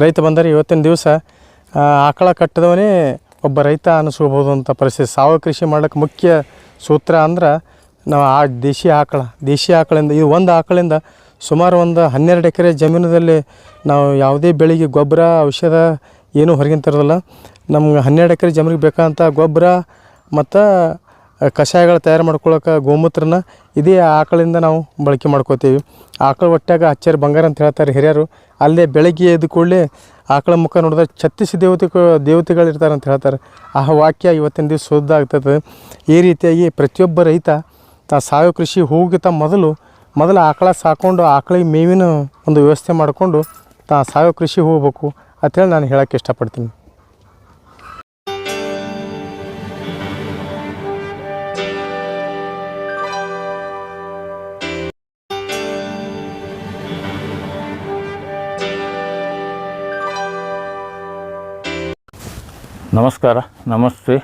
ರೈತ ಬಂದರೆ ಇವತ್ತಿನ ದಿವಸ ಆಕಳ ಕಟ್ಟದವನೇ ಒಬ್ಬ ರೈತ ಅನಿಸ್ಕೋಬೋದು ಅಂತ ಪರಿಸ್ಥಿತಿ. ಸಾವಯವ ಕೃಷಿ ಮಾಡೋಕ್ಕೆ ಮುಖ್ಯ ಸೂತ್ರ ಅಂದ್ರೆ ನಾವು ಆ ದೇಶಿ ಆಕಳ. ದೇಶಿ ಆಕಳಿಂದ ಈ ಒಂದು ಆಕಳಿಂದ ಸುಮಾರು ಒಂದು ಹನ್ನೆರಡು ಎಕರೆ ಜಮೀನದಲ್ಲಿ ನಾವು ಯಾವುದೇ ಬೆಳೆಗೆ ಗೊಬ್ಬರ, ಔಷಧ ಏನೂ ಹೊರಗಿನ ತರೋದಿಲ್ಲ ನಮ್ಗೆ ಹನ್ನೆರಡು ಎಕರೆ ಜಮೀನಿಗೆ ಬೇಕಾದಂಥ ಗೊಬ್ಬರ ಮತ್ತು ಕಷಾಯಗಳು ತಯಾರು ಮಾಡ್ಕೊಳ್ಳೋಕೆ ಗೋಮೂತ್ರನ ಇದೇ ಆಕಳಿಂದ ನಾವು ಬಳಕೆ ಮಾಡ್ಕೋತೀವಿ. ಆಕಳ ಹೊಟ್ಯಾಗ ಅಚ್ಚರಿ ಬಂಗಾರ ಅಂತ ಹೇಳ್ತಾರೆ ಹಿರಿಯರು. ಅಲ್ಲೇ ಬೆಳಗ್ಗೆ ಎದ್ದು ಕೂಡಲೇ ಆಕಳ ಮುಖ ನೋಡಿದ್ರೆ ಛತ್ತೀಸ್ ದೇವತೆ ದೇವತೆಗಳು ಇರ್ತಾರೆ ಅಂತ ಹೇಳ್ತಾರೆ. ಆ ವಾಕ್ಯ ಇವತ್ತಿನ ದಿವಸ ಶುದ್ಧ ಆಗ್ತದೆ. ಈ ರೀತಿಯಾಗಿ ಪ್ರತಿಯೊಬ್ಬ ರೈತ ತಾ ಸಾವಯವ ಕೃಷಿ ಹೋಗಿತ ಮೊದಲು ಮೊದಲು ಆಕಳ ಸಾಕೊಂಡು ಆಕಳಿಗೆ ಮೇವಿನ ಒಂದು ವ್ಯವಸ್ಥೆ ಮಾಡಿಕೊಂಡು ತಾ ಸಾವಯವ ಕೃಷಿ ಹೋಗ್ಬೇಕು ಅಂತೇಳಿ ನಾನು ಹೇಳೋಕ್ಕೆ ಇಷ್ಟಪಡ್ತೀನಿ. ನಮಸ್ಕಾರ, ನಮಸ್ತೆ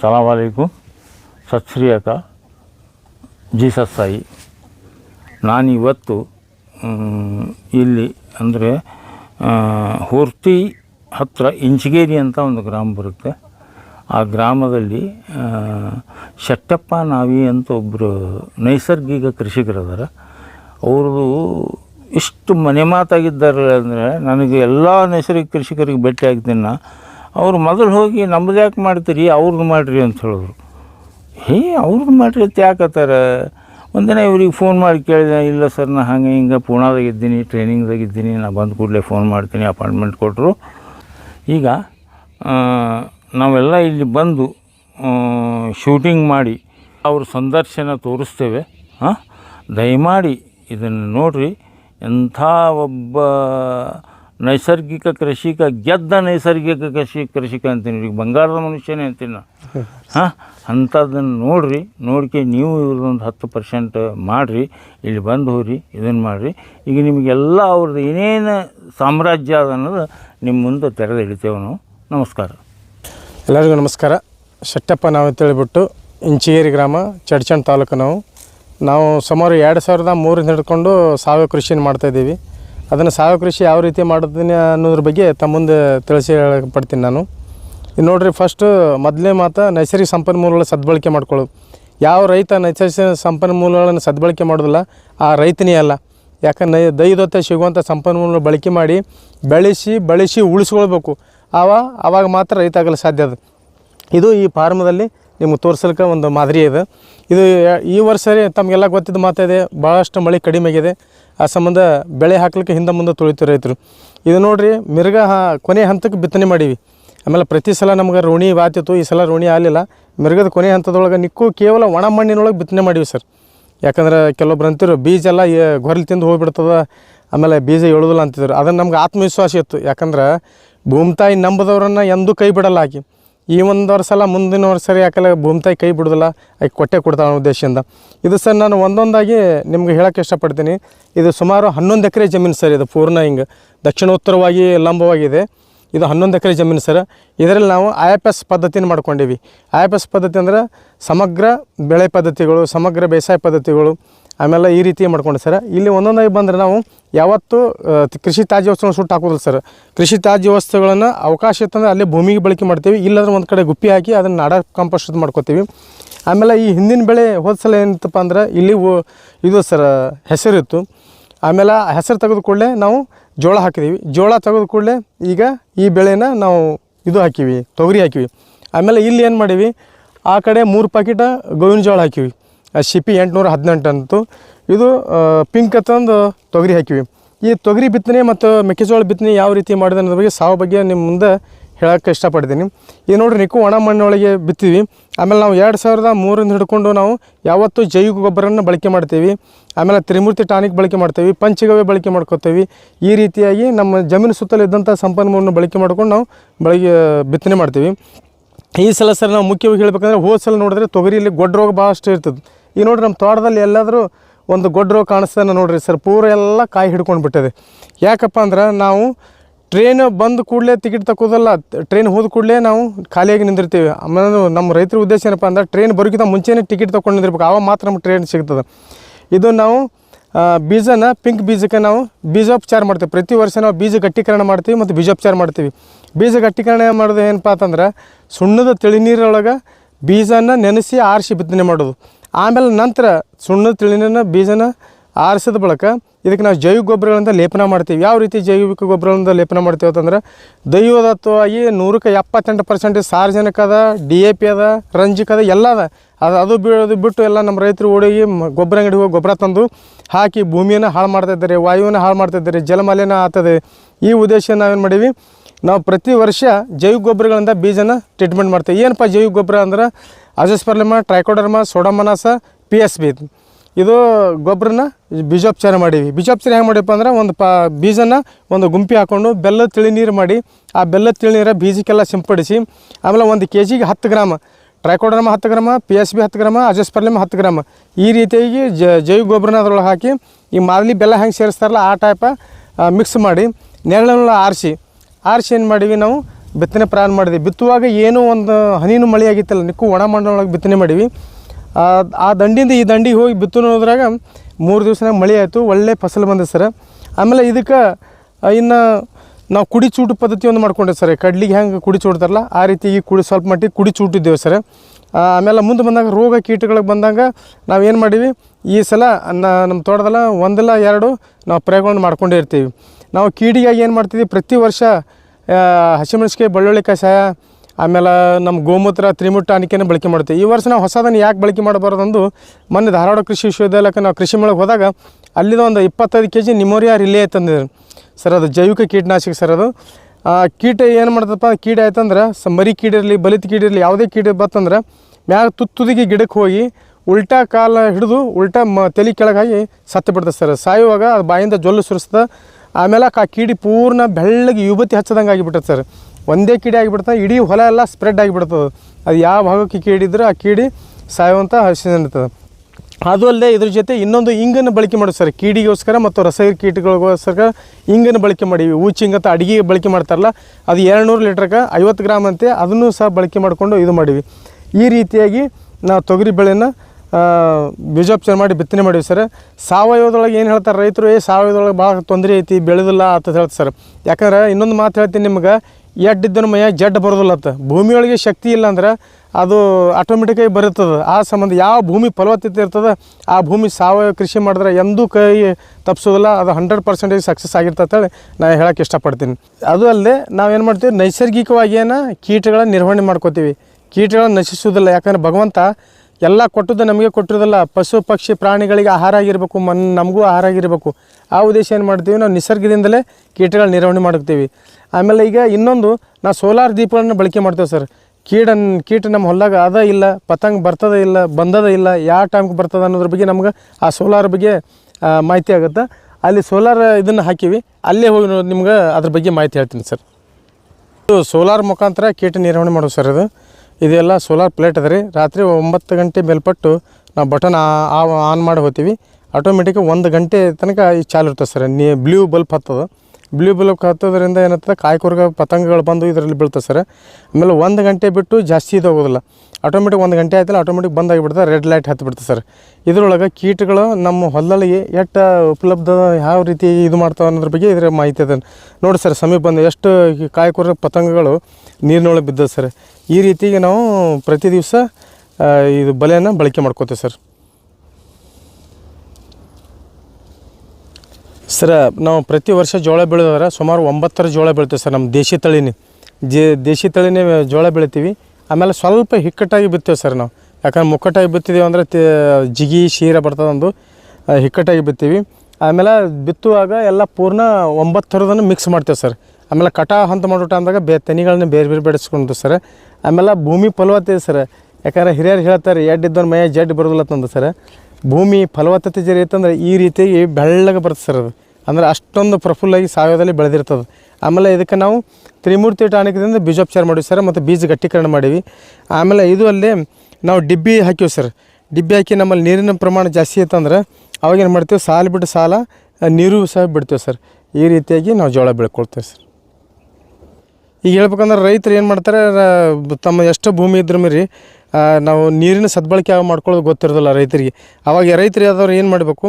ಸಲಾಮ್ ವಾಲೇಕುಮ್ ಸತ್ ಶ್ರೀ ಅಕಾಲ್. ಜೀಸಸ್ ಸಾಯಿ. ನಾನು ಇವತ್ತು ಇಲ್ಲಿ ಅಂದರೆ ಹೊರ್ತಿ ಹತ್ತಿರ ಇಂಚಗೇರಿ ಅಂತ ಒಂದು ಗ್ರಾಮ ಬರುತ್ತೆ. ಆ ಗ್ರಾಮದಲ್ಲಿ ಶೆಟ್ಟಪ್ಪ ನಾವಿ ಅಂತ ಒಬ್ಬರು ನೈಸರ್ಗಿಕ ಕೃಷಿಕರಿದ್ದಾರೆ ಅವ್ರದ್ದು ಇಷ್ಟು ಮನೆ ಮಾತಾಗಿದ್ದಾರೆ ಅಂದರೆ ನನಗೆ ಎಲ್ಲ ನೈಸರ್ಗಿಕ ಕೃಷಿಕರಿಗೆ ಭೇಟಿ ಆಗ್ತೀನಿ ಅವ್ರು ಮೊದಲು ಹೋಗಿ ನಮ್ದು ಯಾಕೆ ಮಾಡ್ತೀರಿ, ಅವ್ರದ್ದು ಮಾಡಿರಿ ಅಂತ ಹೇಳಿದ್ರು. ಹೇ, ಅವ್ರದ್ದು ಮಾಡಿರಿ ಅಂತ ಯಾಕತ್ತಾರ? ಒಂದಿನ ಇವ್ರಿಗೆ ಫೋನ್ ಮಾಡಿ ಕೇಳಿದೆ, ಇಲ್ಲ ಸರ್ ನಾನು ಹಂಗೆ ಹಿಂಗೆ ಪೂನಾದಾಗ ಇದ್ದೀನಿ ಟ್ರೈನಿಂಗ್ದಾಗ ಇದ್ದೀನಿ ನಾನು ಬಂದ ಕೂಡಲೇ ಫೋನ್ ಮಾಡ್ತೀನಿ ಅಪಾಯಿಂಟ್ಮೆಂಟ್ ಕೊಟ್ಟರು ಈಗ ನಾವೆಲ್ಲ ಇಲ್ಲಿ ಬಂದು ಶೂಟಿಂಗ್ ಮಾಡಿ, ಅವ್ರ ಸಂದರ್ಶನ ತೋರಿಸ್ತೇವೆ. ಹಾಂ ದಯಮಾಡಿ ಇದನ್ನು ನೋಡಿರಿ. ಎಂಥ ಒಬ್ಬ ನೈಸರ್ಗಿಕ ಕೃಷಿಕ ಗೆದ್ದ ನೈಸರ್ಗಿಕ ಕೃಷಿ ಕೃಷಿಕ ಅಂತೀನಿ. ಈಗ ಬಂಗಾರದ ಮನುಷ್ಯನೇ ಅಂತೀನಿ ನಾನು. ಹಾಂ? ಅಂಥದ್ದನ್ನು ನೋಡಿರಿ ನೋಡ್ಕೆ ನೀವು ಇವ್ರದ್ದೊಂದು ಹತ್ತು ಪರ್ಸೆಂಟ್ ಮಾಡಿರಿ ಇಲ್ಲಿ ಬಂದು ಹೋಗ್ರಿ ಇದನ್ನು ಮಾಡಿರಿ. ಈಗ ನಿಮಗೆಲ್ಲ ಅವ್ರದ್ದು ಏನೇನು ಸಾಮ್ರಾಜ್ಯ ಅದ ಅನ್ನೋದು ನಿಮ್ಮ ಮುಂದೆ ತೆರೆದು ಇಳಿತೇವೆ ನಾವು. ನಮಸ್ಕಾರ. ಎಲ್ಲರಿಗೂ ನಮಸ್ಕಾರ. ಶೆಟ್ಟಪ್ಪ ನಾವು ಅಂತೇಳಿಬಿಟ್ಟು ಇಂಚಿಗೇರಿ ಗ್ರಾಮ ಚಡ್ಚಣ್ ತಾಲೂಕು ನಾವು. ನಾವು ಸುಮಾರು ಎರಡು ಸಾವಿರದ ಮೂರಿಂದ ಹಿಡ್ಕೊಂಡು ಸಾವಯವ ಕೃಷಿಯನ್ನು ಮಾಡ್ತಾಯಿದ್ದೀವಿ ಅದನ್ನು ಸಾವಯವ ಕೃಷಿ ಯಾವ ರೀತಿ ಮಾಡೋದನ್ನ ಅನ್ನೋದ್ರ ಬಗ್ಗೆ ತಮ್ಮ ಮುಂದೆ ತಿಳಿಸಿ ಪಡ್ತೀನಿ ನಾನು. ಇದು ನೋಡಿರಿ ಫಸ್ಟು ಮೊದಲನೇ ಮಾತು ನೈಸರ್ಗಿಕ ಸಂಪನ್ಮೂಲಗಳ ಸದ್ಬಳಕೆ ಮಾಡ್ಕೊಳ್ಳೋದು. ಯಾವ ರೈತ ನೈಸರ್ಗಿಕ ಸಂಪನ್ಮೂಲಗಳನ್ನು ಸದ್ಬಳಕೆ ಮಾಡೋದಿಲ್ಲ, ಆ ರೈತನೇ ಅಲ್ಲ. ಯಾಕಂದ್ರೆ ನೈ ದೈವದತ್ತ ಸಿಗುವಂಥ ಸಂಪನ್ಮೂಲ ಬಳಕೆ ಮಾಡಿ ಬೆಳೆಸಿ, ಬಳಸಿ ಉಳಿಸ್ಕೊಳ್ಬೇಕು. ಆವ ಆವಾಗ ಮಾತ್ರ ರೈತ ಆಗಲು ಸಾಧ್ಯ ಅದು. ಇದು ಈ ಫಾರ್ಮದಲ್ಲಿ ನಿಮ್ಗೆ ತೋರಿಸಲಿಕ್ಕೆ ಒಂದು ಮಾದರಿ ಇದೆ. ಇದು ಈ ವರ್ಷ ತಮಗೆಲ್ಲ ಗೊತ್ತಿದ್ದ ಇದೆ ಭಾಳಷ್ಟು ಮಳೆ ಕಡಿಮೆ ಆಗಿದೆ. ಆ ಸಂಬಂಧ ಬೆಳೆ ಹಾಕ್ಲಿಕ್ಕೆ ಹಿಂದೆ ಮುಂದೆ ತುಳಿತು ರೈತರು. ಇದು ನೋಡಿರಿ, ಮಿರ್ಗ ಕೊನೆ ಹಂತಕ್ಕೆ ಬಿತ್ತನೆ ಮಾಡೀವಿ. ಆಮೇಲೆ ಪ್ರತಿ ಸಲ ನಮ್ಗೆ ರೋಣಿ ಬಾತಿತ್ತು ಈ ಸಲ ರೋಣಿ ಆಗಲಿಲ್ಲ. ಮಿರ್ಗದ ಕೊನೆ ಹಂತದೊಳಗೆ ನಿಕ್ಕು ಕೇವಲ ಒಣ ಮಣ್ಣಿನೊಳಗೆ ಬಿತ್ತನೆ ಮಾಡೀವಿ ಸರ್. ಯಾಕಂದ್ರೆ ಕೆಲವೊಬ್ರು ಅಂತಿರು ಬೀಜ ಎಲ್ಲ ಗೊರಲ್ ತಿಂದು ಹೋಗ್ಬಿಡ್ತದ, ಆಮೇಲೆ ಬೀಜ ಎಳುದಿಲ್ಲ ಅಂತಿದ್ರು. ಅದನ್ನು ನಮ್ಗೆ ಆತ್ಮವಿಶ್ವಾಸ ಇತ್ತು. ಯಾಕಂದ್ರೆ ಭೂಮಿತಾಯಿ ನಂಬದವ್ರನ್ನ ಎಂದೂ ಕೈ ಬಿಡಲ್ಲ ಆಕಿ. ಈ ಒಂದು ವರ್ಷ ಅಲ್ಲ ಮುಂದಿನ ವರ್ಷ ಸರಿ ಯಾಕಲ್ಲ ಭೂಮಿತಾಯಿ ಕೈ ಬಿಡೋದಿಲ್ಲ ಅದಕ್ಕೆ ಕೊಟ್ಟೆ ಕೊಡ್ತಾ ಅನ್ನೋ ಉದ್ದೇಶದಿಂದ. ಇದು ಸರ್ ನಾನು ಒಂದೊಂದಾಗಿ ನಿಮ್ಗೆ ಹೇಳೋಕ್ಕೆ ಇಷ್ಟಪಡ್ತೀನಿ. ಇದು ಸುಮಾರು ಹನ್ನೊಂದು ಎಕರೆ ಜಮೀನು ಸರ್ ಇದು ಪೂರ್ಣ ಹಿಂಗೆ. ದಕ್ಷಿಣೋತ್ತರವಾಗಿ ಲಂಬವಾಗಿದೆ. ಇದು ಹನ್ನೊಂದು ಎಕರೆ ಜಮೀನು ಸರ್. ಇದರಲ್ಲಿ ನಾವು ಐ ಎಫ್ ಎಸ್ ಪದ್ಧತಿನ ಮಾಡ್ಕೊಂಡೀವಿ. ಐ ಎಫ್ ಎಸ್ ಪದ್ಧತಿ ಅಂದ್ರೆ ಸಮಗ್ರ ಬೆಳೆ ಪದ್ಧತಿಗಳು, ಸಮಗ್ರ ಬೇಸಾಯ ಪದ್ಧತಿಗಳು ಆಮೇಲೆ ಈ ರೀತಿ ಮಾಡ್ಕೊಂಡು ಸರ್. ಇಲ್ಲಿ ಒಂದೊಂದಾಗಿ ಬಂದರೆ ನಾವು ಯಾವತ್ತೂ ಕೃಷಿ ತ್ಯಾಜ್ಯ ವಸ್ತುಗಳನ್ನ ಸುಟ್ಟು ಹಾಕೋದಿಲ್ಲ ಸರ್. ಕೃಷಿ ತ್ಯಾಜ್ಯ ವಸ್ತುಗಳನ್ನು ಅವಕಾಶ ಇತ್ತಂದ್ರೆ ಅಲ್ಲೇ ಭೂಮಿಗೆ ಬಳಕೆ ಮಾಡ್ತೀವಿ. ಇಲ್ಲಾಂದ್ರೆ ಒಂದು ಕಡೆ ಗುಪ್ಪಿ ಹಾಕಿ ಅದನ್ನು ನಾಡ ಕಾಂಪೋಸ್ಟ್ ಮಾಡ್ಕೋತೀವಿ. ಆಮೇಲೆ ಈ ಹಿಂದಿನ ಬೆಳೆ ಹೋದ ಸಲ ಏನಂತಪ್ಪ ಅಂದ್ರೆ ಇಲ್ಲಿ ಇದು ಸರ್ ಹೆಸರಿತ್ತು ಆಮೇಲೆ ಹೆಸರು ತೆಗೆದು ಕೂಡಲೇ ನಾವು ಜೋಳ ಹಾಕಿದ್ದೀವಿ ಜೋಳ ತೆಗೆದು ಕೂಡಲೇ ಈಗ ಈ ಬೆಳೆನ ನಾವು ಇದು ಹಾಕಿವಿ, ತೊಗರಿ ಹಾಕಿವಿ. ಆಮೇಲೆ ಇಲ್ಲಿ ಏನು ಮಾಡೀವಿ? ಆ ಕಡೆ ಮೂರು ಪ್ಯಾಕೆಟ್ ಗೋವಿನ ಜೋಳ ಹಾಕಿವಿ. ಶಿಪಿ ಎಂಟುನೂರ ಹದಿನೆಂಟು ಅಂತು ಇದು ಪಿಂಕ್ ಅಂತಂದು ತೊಗರಿ ಹಾಕಿವಿ. ಈ ತೊಗರಿ ಬಿತ್ತನೆ ಮತ್ತು ಮೆಕ್ಕೆಜೋಳ ಬಿತ್ತನೆ ಯಾವ ರೀತಿ ಮಾಡಿದೆ ಅನ್ನೋದ್ರ ಬಗ್ಗೆ ಸಾವು ಬಗ್ಗೆ ನಿಮ್ಮ ಮುಂದೆ ಹೇಳೋಕ್ಕೆ ಇಷ್ಟಪಡ್ತೀನಿ. ಈಗ ನೋಡ್ರಿ, ನಿಕ್ಕು ಒಣ ಮಣ್ಣೊಳಗೆ ಬಿತ್ತೀವಿ. ಆಮೇಲೆ ನಾವು ಎರಡು ಸಾವಿರದ ಮೂರಿಂದ ಹಿಡ್ಕೊಂಡು ನಾವು ಯಾವತ್ತೂ ಜೈವಿಕ ಗೊಬ್ಬರನ ಬಳಕೆ ಮಾಡ್ತೀವಿ. ಆಮೇಲೆ ತ್ರಿಮೂರ್ತಿ ಟಾನಿಕ್ ಬಳಕೆ ಮಾಡ್ತೀವಿ, ಪಂಚಗವ್ಯ ಬಳಕೆ ಮಾಡ್ಕೋತೀವಿ. ಈ ರೀತಿಯಾಗಿ ನಮ್ಮ ಜಮೀನು ಸುತ್ತಲೂ ಇದ್ದಂಥ ಸಂಪನ್ಮೂಲನ ಬಳಕೆ ಮಾಡ್ಕೊಂಡು ನಾವು ಬೆಳಗ್ಗೆ ಬಿತ್ತನೆ ಮಾಡ್ತೀವಿ. ಈ ಸಲ ಸರ್ ನಾವು ಮುಖ್ಯವಾಗಿ ಹೇಳ್ಬೇಕಂದ್ರೆ ಹೋದ ಸಲ ನೋಡಿದ್ರೆ ತೊಗರಿಯಲ್ಲಿ ಗೊಡ್ಡ ರೋಗ ಭಾಳಷ್ಟು ಇರ್ತದೆ. ಈಗ ನೋಡಿರಿ ನಮ್ಮ ತೋಟದಲ್ಲಿ ಎಲ್ಲಾದರೂ ಒಂದು ಗೊಡ್ಡ ರೋಗ ಕಾಣಿಸ್ತಾನೆ ನೋಡ್ರಿ ಸರ್, ಪೂರ ಎಲ್ಲ ಕಾಯಿ ಹಿಡ್ಕೊಂಡು ಬಿಟ್ಟಿದೆ ಯಾಕಪ್ಪ ಅಂದ್ರೆ ನಾವು ಟ್ರೈನ್ ಬಂದ ಕೂಡಲೇ ಟಿಕೆಟ್ ತಕ್ಕೋದಲ್ಲ ಟ್ರೈನ್ ಹೋದ ಕೂಡಲೇ ನಾವು ಖಾಲಿಯಾಗಿ ನಿಂದಿರ್ತೀವಿ. ಆಮೇಲೆ ನಮ್ಮ ರೈತರ ಉದ್ದೇಶ ಏನಪ್ಪ ಅಂದ್ರೆ ಟ್ರೈನ್ ಬರೋಕ್ಕಿಂತ ಮುಂಚೆನೇ ಟಿಕೆಟ್ ತೊಗೊಂಡು ನಿಂದಿರ್ಬೇಕು, ಆವಾಗ ಮಾತ್ರ ನಮ್ಗೆ ಟ್ರೈನ್ ಸಿಗ್ತದೆ. ಇದು ನಾವು ಬೀಜನ ಪಿಂಕ್ ಬೀಜಕ್ಕೆ ನಾವು ಬೀಜೋಪಚಾರ ಮಾಡ್ತೀವಿ. ಪ್ರತಿ ವರ್ಷ ನಾವು ಬೀಜ ಗಟ್ಟೀಕರಣ ಮಾಡ್ತೀವಿ ಮತ್ತು ಬೀಜೋಪಚಾರ ಮಾಡ್ತೀವಿ. ಬೀಜ ಗಟ್ಟೀಕರಣ ಮಾಡೋದು ಏನಪ್ಪ ಅಂತಂದ್ರೆ ಸುಣ್ಣದ ತಿಳಿನೀರೊಳಗೆ ಬೀಜನ ನೆನೆಸಿ ಆರಿಸಿ ಬಿತ್ತನೆ ಮಾಡೋದು. ಆಮೇಲೆ ನಂತರ ಸುಣ್ಣದ ತಿಳಿನ ಬೀಜನ ಆರಿಸಿದ ಬಳಿಕ ಇದಕ್ಕೆ ನಾವು ಜೈವಿಕ ಗೊಬ್ಬರಗಳಿಂದ ಲೇಪನ ಮಾಡ್ತೀವಿ. ಯಾವ ರೀತಿ ಜೈವಿಕ ಗೊಬ್ಬರಗಳಿಂದ ಲೇಪನ ಮಾಡ್ತೀವಿ ಅಂತಂದ್ರೆ ದೈವದತ್ವವಾಗಿ ನೂರಕ್ಕೆ ಎಪ್ಪತ್ತೆಂಟು ಪರ್ಸೆಂಟ್ ಸಾರ್ವಜನಿಕ ಅದ ಡಿ ಎ ಪಿ ಅದ, ರಂಜಿಕ್ ಅದ, ಎಲ್ಲ ಅದ. ಅದು ಅದು ಬೀಳೋದು ಬಿಟ್ಟು ಎಲ್ಲ ನಮ್ಮ ರೈತರು ಓಡಿ ಗೊಬ್ಬರ ಅಂಗಡಿ ಹೋಗಿ ಗೊಬ್ಬರ ತಂದು ಹಾಕಿ ಭೂಮಿಯನ್ನು ಹಾಳು ಮಾಡ್ತಾ ಇದ್ದಾರೆ, ವಾಯುವನ್ನು ಹಾಳು ಮಾಡ್ತಾ ಇದ್ದಾರೆ ಜಲಮಾಲಿನ್ಯ ಆಗ್ತದೆ. ಈ ಉದ್ದೇಶ ನಾವೇನು ಮಾಡೀವಿ? ನಾವು ಪ್ರತಿ ವರ್ಷ ಜೈವಿಕ ಗೊಬ್ಬರಗಳಿಂದ ಬೀಜನ ಟ್ರೀಟ್ಮೆಂಟ್ ಮಾಡ್ತೀವಿ. ಏನಪ್ಪ ಜೈವಿಕ ಗೊಬ್ಬರ ಅಂದ್ರೆ azospirillum, trichoderma, pseudomonas, P S B. ಇದು ಗೊಬ್ಬರನ ಬೀಜೋಪಚಾರ ಮಾಡೀವಿ ಬೀಜೋಪಚಾರ ಹೆಂಗೆ ಮಾಡಿಪ್ಪ ಅಂದ್ರೆ ಒಂದು ಪ, ಬೀಜನ ಒಂದು ಗುಂಪಿ ಹಾಕ್ಕೊಂಡು ಬೆಲ್ಲದ ತಿಳಿ ನೀರು ಮಾಡಿ ಆ ಬೆಲ್ಲದ ತಿಳಿ ನೀರ ಬೀಜಕ್ಕೆಲ್ಲ ಸಿಂಪಡಿಸಿ ಆಮೇಲೆ ಒಂದು ಕೆ ಜಿಗೆ ಹತ್ತು ಗ್ರಾಮ, ಟ್ರೈಕೋಡರ್ಮ ಹತ್ತು ಗ್ರಾಮ, ಪಿ ಎಸ್ ಬಿ ಹತ್ತು ಗ್ರಾಮ, ಅಜಸ್ಪರ್ಲಿಮ ಹತ್ತು ಗ್ರಾಮ. ಈ ರೀತಿಯಾಗಿ ಜ, ಜೈವಿಕ ಗೊಬ್ಬರನ ಅದ್ರೊಳಗೆ ಹಾಕಿ ಈ ಮಾದಲಿ ಬೆಲ್ಲ ಹೆಂಗೆ ಸೇರಿಸ್ತಾರಲ್ಲ ಆ ಟೈಪ ಮಿಕ್ಸ್ ಮಾಡಿ ನೆರಳನ್ನ ಆರಿಸಿ. ಆರಿಸಿ ಏನು ಮಾಡೀವಿ ನಾವು? ಬಿತ್ತನೆ ಪ್ರಾರಂಭ ಮಾಡಿದ್ವಿ ಬಿತ್ತುವಾಗ ಏನೂ ಒಂದು ಹನಿನೂ ಮಳೆ ಆಗಿತ್ತಲ್ಲ ನಿಕ್ಕು ಒಣ ಮಣ್ಣೊಳಗೆ ಬಿತ್ತನೆ ಮಾಡೀವಿ. ಆ ದಂಡಿಂದ ಈ ದಂಡಿಗೆ ಹೋಗಿ ಬಿತ್ತುನೋದ್ರಾಗ ಮೂರು ದಿವ್ಸನಾಗ ಮಳೆ ಆಯಿತು, ಒಳ್ಳೆ ಫಸಲು ಬಂದಿದೆ ಸರ್. ಆಮೇಲೆ ಇದಕ್ಕೆ ಇನ್ನು ನಾವು ಕುಡಿ ಚೂಟು ಪದ್ಧತಿ ಒಂದು ಮಾಡ್ಕೊಂಡೆ ಸರ್. ಕಡ್ಲಿಗೆ ಹೆಂಗೆ ಕುಡಿ ಚೂಡ್ತಾರಲ್ಲ, ಆ ರೀತಿ ಕುಡಿ ಸ್ವಲ್ಪ ಮಟ್ಟಿಗೆ ಕುಡಿ ಚೂಟಿದ್ದೇವೆ ಸರ್. ಆಮೇಲೆ ಮುಂದೆ ಬಂದಾಗ ರೋಗ ಕೀಟಗಳಿಗೆ ಬಂದಾಗ ನಾವೇನು ಮಾಡೀವಿ, ಈ ಸಲ ನಮ್ಮ ತೋಟದಲ್ಲ ಒಂದಲ್ಲ ಎರಡು ನಾವು ಪ್ರಯೋಗವನ್ನು ಮಾಡ್ಕೊಂಡೇ ಇರ್ತೀವಿ. ನಾವು ಕೀಡಿಗಾಗಿ ಏನು ಮಾಡ್ತೀವಿ ಪ್ರತಿ ವರ್ಷ ಹಸಿಮೆಣಸಿಕಾಯಿ ಬೆಳ್ಳುಳ್ಳಿ ಕಷಾಯ ಆಮೇಲೆ ನಮ್ಮ ಗೋಮೂತ್ರ, ತ್ರಿಮುಟ್ಟ ಅನಿಕೆನ ಬಳಕೆ ಮಾಡ್ತೀವಿ. ಈ ವರ್ಷ ನಾವು ಹೊಸದನ್ನು ಯಾಕೆ ಬಳಕೆ ಮಾಡಬಾರ್ದಂದು ಮೊನ್ನೆ ಧಾರವಾಡ ಕೃಷಿ ವಿಶ್ವವಿದ್ಯಾಲಯಕ್ಕೆ ನಾವು ಕೃಷಿ ಮೇಳಕ್ಕೆ ಹೋದಾಗ ಅಲ್ಲಿದ ಒಂದು ಇಪ್ಪತ್ತೈದು ಕೆ ಜಿ ನಿಮೋರಿಯಾ ರಿಲೇ ತಂದಿದ್ರು. ಸರ್, ಅದು ಜೈವಿಕ ಕೀಟನಾಶಕ ಸರ್ ಅದು. ಕೀಟ ಏನು ಮಾಡ್ತಪ್ಪ ಕೀಟ ಆಯ್ತಂದ್ರೆ ಸ, ಮರಿ ಕೀಡಿರಲಿ ಬಲಿತ ಕೀಡಿರಲಿ ಯಾವುದೇ ಕೀಡ ಬತ್ತಂದ್ರೆ ಮ್ಯಾಗ ತುತ್ತುದಿಗೆ ಗಿಡಕ್ಕೆ ಹೋಗಿ ಉಲ್ಟಾ ಕಾಲ ಹಿಡಿದು ಉಲ್ಟಾ ಮ, ತಲೆ ಕೆಳಗಾಗಿ ಸತ್ತು ಬಿಡ್ತದೆ ಸರ್. ಸಾಯುವಾಗ ಅದು ಬಾಯಿಂದ ಜೊಲ್ಲು ಸುರಿಸ್ತದೆ. ಆಮೇಲೆ ಆ ಕೀಡಿ ಪೂರ್ಣ ಬೆಳ್ಳಗೆ ಯುವತಿ ಹಚ್ಚದಂಗೆ ಆಗಿಬಿಟ್ಟದೆ ಸರ್. ಒಂದೇ ಕೀಡಿ ಆಗಿಬಿಡ್ತದೆ, ಇಡೀ ಹೊಲ ಎಲ್ಲ ಸ್ಪ್ರೆಡ್ ಆಗಿಬಿಡ್ತದೆ. ಅದು ಯಾವ ಭಾಗಕ್ಕೆ ಕೀಡಿದ್ರೆ ಆ ಕೀಡಿ ಸಾಯುವಂಥ ಹಸಿರ್ತದೆ ಅದು ಅಲ್ಲದೆ ಇದ್ರ ಜೊತೆ ಇನ್ನೊಂದು ಇಂಗನ್ನು ಬಳಕೆ ಮಾಡೋದು ಸರ್. ಕೀಡಿಗೋಸ್ಕರ ಮತ್ತು ರಸಹೀರ ಕೀಟಗಳಿಗೋಸ್ಕರ ಇಂಗನ್ನು ಬಳಕೆ ಮಾಡೀವಿ ಊಚಿಂಗ್ ಅಂತ ಅಡಿಗೆಗೆ ಬಳಕೆ ಮಾಡ್ತಾರಲ್ಲ, ಅದು ಎರಡು ನೂರು ಲೀಟ್ರಿಗೆ ಐವತ್ತು ಗ್ರಾಮ್ ಅಂತೆ, ಅದನ್ನು ಸಹ ಬಳಕೆ ಮಾಡಿಕೊಂಡು ಇದು ಮಾಡೀವಿ. ಈ ರೀತಿಯಾಗಿ ನಾವು ತೊಗರಿ ಬೆಳೆನ ಬೀಜೋಪಚಾರ ಮಾಡಿ ಬಿತ್ತನೆ ಮಾಡೀವಿ ಸರ್. ಸಾವಯವದೊಳಗೆ ಏನು ಹೇಳ್ತಾರೆ ರೈತರು, ಏ, ಸಾವಯವದೊಳಗೆ ಭಾಳ ತೊಂದರೆ ಐತಿ, ಬೆಳೆದಿಲ್ಲ ಅಂತ ಹೇಳ್ತಾರೆ ಸರ್. ಯಾಕಂದ್ರೆ ಇನ್ನೊಂದು ಮಾತು ಹೇಳ್ತೀನಿ ನಿಮ್ಗೆ ಎಡ್ಡಿದ್ದನ ಮಯ ಜಡ್ ಬರೋದಿಲ್ಲ ಅಂತ. ಭೂಮಿಯೊಳಗೆ ಶಕ್ತಿ ಇಲ್ಲ ಅಂದ್ರೆ ಅದು ಆಟೋಮೆಟಿಕಾಗಿ ಬರುತ್ತದೆ. ಆ ಸಂಬಂಧ ಯಾವ ಭೂಮಿ ಫಲವತ್ತತೆ ಇರ್ತದೆ, ಆ ಭೂಮಿ ಸಾವಯವ ಕೃಷಿ ಮಾಡಿದ್ರೆ ಎಂದೂ ಕೈ ತಪ್ಪಿಸೋದಿಲ್ಲ, ಅದು ಹಂಡ್ರೆಡ್ ಪರ್ಸೆಂಟೇಜ್ ಸಕ್ಸಸ್ ಆಗಿರ್ತದೆ ಅಂತೇಳಿ ನಾನು ಹೇಳಕ್ಕೆ ಇಷ್ಟಪಡ್ತೀನಿ. ಅದು ಅಲ್ಲದೆ ಏನು ಮಾಡ್ತೀವಿ, ನೈಸರ್ಗಿಕವಾಗಿ ಏನೋ ಕೀಟಗಳ ನಿರ್ವಹಣೆ ಮಾಡ್ಕೋತೀವಿ. ಕೀಟಗಳನ್ನು ನಶಿಸುವುದಿಲ್ಲ. ಯಾಕಂದ್ರೆ ಭಗವಂತ ಎಲ್ಲ ಕೊಟ್ಟದ್ದು ನಮಗೆ ಕೊಟ್ಟಿರೋದಲ್ಲ, ಪಶು ಪಕ್ಷಿ ಪ್ರಾಣಿಗಳಿಗೆ ಆಹಾರ ಆಗಿರಬೇಕು, ಮನ್, ನಮಗೂ ಆಹಾರ ಆಗಿರಬೇಕು. ಆ ಉದ್ದೇಶ ಏನು ಮಾಡ್ತೀವಿ? ನಾವು ನಿಸರ್ಗದಿಂದಲೇ ಕೀಟಗಳ ನಿರ್ವಹಣೆ ಮಾಡ್ತೀವಿ ಆಮೇಲೆ ಈಗ ಇನ್ನೊಂದು, ನಾವು ಸೋಲಾರ್ ದೀಪಗಳನ್ನು ಬಳಕೆ ಮಾಡ್ತೇವೆ ಸರ್. ಕೀಡನ್, ಕೀಟ ನಮ್ಮ ಹೊಲ್ದಾಗ ಅದ ಇಲ್ಲ, ಪತಂಗ ಬರ್ತದ ಇಲ್ಲ, ಬಂದದ ಇಲ್ಲ, ಯಾವ ಟೈಮ್ಗೆ ಬರ್ತದ ಅನ್ನೋದ್ರ ಬಗ್ಗೆ ನಮ್ಗೆ ಆ ಸೋಲಾರ್ ಬಗ್ಗೆ ಮಾಹಿತಿ ಆಗುತ್ತೆ. ಅಲ್ಲಿ ಸೋಲಾರ್ ಇದನ್ನು ಹಾಕಿವಿ, ಅಲ್ಲೇ ಹೋಗಿ ನಿಮ್ಗೆ ಅದ್ರ ಬಗ್ಗೆ ಮಾಹಿತಿ ಹೇಳ್ತೀನಿ ಸರ್. ಸೋಲಾರ್ ಮುಖಾಂತರ ಕೀಟ ನಿರ್ವಹಣೆ ಮಾಡೋದು ಸರ್ ಇದು ಇದೆಲ್ಲ ಸೋಲಾರ್ ಪ್ಲೇಟ್ ಅದ ರೀ. ರಾತ್ರಿ ಒಂಬತ್ತು ಗಂಟೆ ಮೇಲ್ಪಟ್ಟು ನಾವು ಬಟನ್ ಆನ್ ಮಾಡಿ ಹೋಗ್ತೀವಿ ಆಟೋಮೆಟಿಕ್ ಒಂದು ಗಂಟೆ ತನಕ ಈ ಚಾಲು ಇರ್ತದೆ ಸರ್. ನೀ ಬ್ಲೂ ಬಲ್ಪ್ ಹತ್ತದ. ಬ್ಲೂ ಬಲ್ಪ್ ಹತ್ತೋದ್ರಿಂದ ಏನಾಗ್ತದೆ ಕಾಯ್ಕೊರ್ಗ ಪತಂಗಗಳು ಬಂದು ಇದರಲ್ಲಿ ಬೀಳ್ತದೆ ಸರ್. ಆಮೇಲೆ ಒಂದು ಗಂಟೆ ಬಿಟ್ಟು ಜಾಸ್ತಿ ಇದು ಹೋಗೋದಿಲ್ಲ ಆಟೋಮೆಟಿಕ್ ಒಂದು ಗಂಟೆ ಆಯ್ತಲ್ಲ ಆಟೋಮೆಟಿಕ್ ಬಂದ್ ಆಗಿಬಿಡ್ತದೆ ರೆಡ್ ಲೈಟ್ ಹತ್ತಿ ಬಿಡ್ತದೆ ಸರ್. ಇದರೊಳಗೆ ಕೀಟಗಳು ನಮ್ಮ ಹೊಲದಲ್ಲಿ ಎಷ್ಟು ಉಪಲಬ್ಧ, ಯಾವ ರೀತಿ ಇದು ಮಾಡ್ತಾವೆ ಅನ್ನೋದ್ರ ಬಗ್ಗೆ ಇದರ ಮಾಹಿತಿ ಅದ. ನೋಡಿ ಸರ್, ಸಮೀಪ ಬಂದು ಎಷ್ಟು ಕಾಯ್ಕೊರ ಪತಂಗಗಳು ನೀರಿನೊಳಗೆ ಬಿದ್ದದ ಸರ್. ಈ ರೀತಿಗೆ ನಾವು ಪ್ರತಿ ದಿವಸ ಇದು ಬಲೆಯನ್ನು ಬಳಕೆ ಮಾಡ್ಕೋತೀವಿ ಸರ್. ಸರ, ನಾವು ಪ್ರತಿ ವರ್ಷ ಜೋಳ ಬೆಳೆದ್ರೆ ಸುಮಾರು ಒಂಬತ್ತರ ಜೋಳ ಬೆಳಿತೀವಿ ಸರ್ ನಮ್ಮ ದೇಶಿ ತಳಿನೇ. ಜೇ, ದೇಶಿ ತಳಿನೇ ಜೋಳ ಬೆಳಿತೀವಿ. ಆಮೇಲೆ ಸ್ವಲ್ಪ ಹಿಕ್ಕಟ್ಟಾಗಿ ಬಿತ್ತೇವೆ ಸರ್ ನಾವು. ಯಾಕಂದ್ರೆ ಮುಕ್ಕಟ್ಟಾಗಿ ಬಿತ್ತಿದ್ದೇವೆ ಅಂದರೆ ಜಿಗಿ, ಶೀರ ಬರ್ತದೊಂದು ಹಿಕ್ಕಟ್ಟಾಗಿ ಬಿತ್ತೀವಿ. ಆಮೇಲೆ ಬಿತ್ತುವಾಗ ಎಲ್ಲ ಪೂರ್ಣ ಒಂಬತ್ತು ಥರದನ್ನು ಮಿಕ್ಸ್ ಮಾಡ್ತೇವೆ ಸರ್. ಆಮೇಲೆ ಕಟಾವು ಹಂತ ಮಾಡೋ ಟೈಮ್ದಾಗ ಬೇ ತೆನಿಗಳನ್ನ ಬೇರೆ ಬೇರೆ ಬೆಳೆಸ್ಕೊಂಡು ಸರ್. ಆಮೇಲೆ ಭೂಮಿ ಫಲವತ್ತೆ ಸರ್. ಯಾಕಂದ್ರೆ ಹಿರಿಯರು ಹೇಳ್ತಾರೆ, ಎಡ್ ಇದ್ದವ್ರ ಮೈ ಜಡ್ ಬರೋದಿಲ್ಲ ತಂದು ಸರ್. ಭೂಮಿ ಫಲವತ್ತತೆ ಜರಿ ಇತ್ತಂದ್ರೆ ಈ ರೀತಿಯಾಗಿ ಬೆಳ್ಳಗೆ ಬರ್ತದೆ ಸರ್ ಅದು. ಅಂದ್ರೆ ಅಷ್ಟೊಂದು ಪ್ರಫುಲ್ಲಾಗಿ ಸಾವಯವದಲ್ಲಿ ಬೆಳೆದಿರ್ತದೆ. ಆಮೇಲೆ ಇದಕ್ಕೆ ನಾವು ತ್ರಿಮೂರ್ತಿ ಟಾಣಿಕದಿಂದ ಬೀಜೋಪಚಾರ ಮಾಡಿವಿ ಸರ್, ಮತ್ತು ಬೀಜ ಗಟ್ಟೀಕರಣ ಮಾಡೀವಿ. ಆಮೇಲೆ ಇದು ಅಲ್ಲಿ ನಾವು ಡಿಬ್ಬಿ ಹಾಕಿವಿ ಸರ್. ಡಿಬ್ಬಿ ಹಾಕಿ ನಮ್ಮಲ್ಲಿ ನೀರಿನ ಪ್ರಮಾಣ ಜಾಸ್ತಿ ಇತ್ತಂದ್ರೆ ಅವಾಗೇನು ಮಾಡ್ತೀವಿ, ಸಾಲು ಬಿಟ್ಟು ಸಾಲ, ನೀರು ಸಹ ಬಿಡ್ತೇವೆ ಸರ್. ಈ ರೀತಿಯಾಗಿ ನಾವು ಜೋಳ ಬೆಳ್ಕೊಳ್ತೇವೆ ಸರ್. ಈಗ ಹೇಳ್ಬೇಕಂದ್ರೆ ರೈತರು ಏನು ಮಾಡ್ತಾರೆ ತಮ್ಮ ಎಷ್ಟು ಭೂಮಿ ಇದ್ರ ಮೇರಿ ನಾವು ನೀರಿನ ಸದ್ಬಳಕೆ ಮಾಡ್ಕೊಳ್ಳೋದು ಗೊತ್ತಿರೋದಿಲ್ಲ ರೈತರಿಗೆ. ಅವಾಗ ರೈತರು ಯಾವ್ದಾದ್ರು ಏನು ಮಾಡಬೇಕು,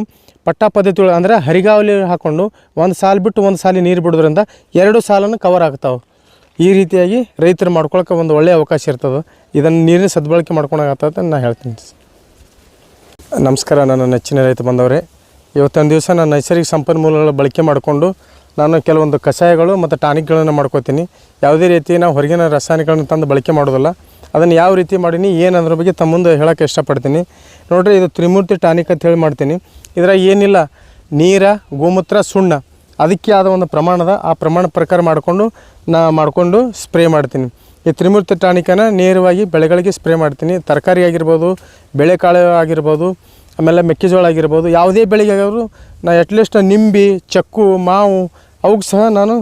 ಪಟ್ಟ ಪದ್ಧತಿ ಅಂದರೆ ಅಂದ್ರೆ ಹರಿಗಾವಲಿ ಹಾಕ್ಕೊಂಡು ಒಂದು ಸಾಲು ಬಿಟ್ಟು ಒಂದು ಸಾಲಿ ನೀರು ಬಿಡೋದ್ರಿಂದ ಎರಡು ಸಾಲನ್ನು ಕವರ್ ಆಗ್ತಾವೆ. ಈ ರೀತಿಯಾಗಿ ರೈತರು ಮಾಡ್ಕೊಳಕ್ಕೆ ಒಂದು ಒಳ್ಳೆಯ ಅವಕಾಶ ಇರ್ತದೆ. ಇದನ್ನು ನೀರಿನ ಸದ್ಬಳಕೆ ಮಾಡ್ಕೊಳಕತ್ತ ನಾನು ಹೇಳ್ತೀನಿ ನಮಸ್ಕಾರ, ನನ್ನ ನೆಚ್ಚಿನ ರೈತ ಬಂದವರೇ. ಇವತ್ತೊಂದು ದಿವಸ ನಾನು ನೈಸರ್ಗಿಕ ಸಂಪನ್ಮೂಲಗಳ ಬಳಕೆ ಮಾಡಿಕೊಂಡು ನಾನು ಕೆಲವೊಂದು ಕಷಾಯಗಳು ಮತ್ತು ಟಾನಿಕ್ಗಳನ್ನು ಮಾಡ್ಕೋತೀನಿ. ಯಾವುದೇ ರೀತಿ ನಾವು ಹೊರಗಿನ ರಾಸಾಯನಿಕಗಳನ್ನು ತಂದು ಬಳಕೆ ಮಾಡೋದಿಲ್ಲ. ಅದನ್ನು ಯಾವ ರೀತಿ ಮಾಡೀನಿ ಏನು ಅದ್ರ ಬಗ್ಗೆ ತಮ್ಮ ಮುಂದೆ ಹೇಳೋಕ್ಕೆ ಇಷ್ಟಪಡ್ತೀನಿ. ನೋಡಿರಿ, ಇದು ತ್ರಿಮೂರ್ತಿ ಟಾನಿಕ್ ಅಂತ ಹೇಳಿ ಮಾಡ್ತೀನಿ. ಇದರ ಏನಿಲ್ಲ, ನೀರ, ಗೋಮೂತ್ರ, ಸುಣ್ಣ, ಅದಕ್ಕೆ ಆದ ಒಂದು ಪ್ರಮಾಣದ ಆ ಪ್ರಮಾಣ ಪ್ರಕಾರ ಮಾಡಿಕೊಂಡು ನಾ ಮಾಡಿಕೊಂಡು ಸ್ಪ್ರೇ ಮಾಡ್ತೀನಿ. ಈ ತ್ರಿಮೂರ್ತಿ ಟಾನಿಕನ್ನು ನೇರವಾಗಿ ಬೆಳೆಗಳಿಗೆ ಸ್ಪ್ರೇ ಮಾಡ್ತೀನಿ. ತರಕಾರಿ ಆಗಿರ್ಬೋದು, ಬೆಳೆಕಾಳು ಆಗಿರ್ಬೋದು ಆಮೇಲೆ ಮೆಕ್ಕೆಜೋಳ ಆಗಿರ್ಬೋದು ಯಾವುದೇ ಬೆಳೆಗೆ ಆಗಿದ್ರು ನಾ ಅಟ್ಲೀಸ್ಟ್ ನಿಂಬೆ, ಚಕ್ಕು, ಮಾವು ಅವಕ್ಕೆ ಸಹ ನಾನು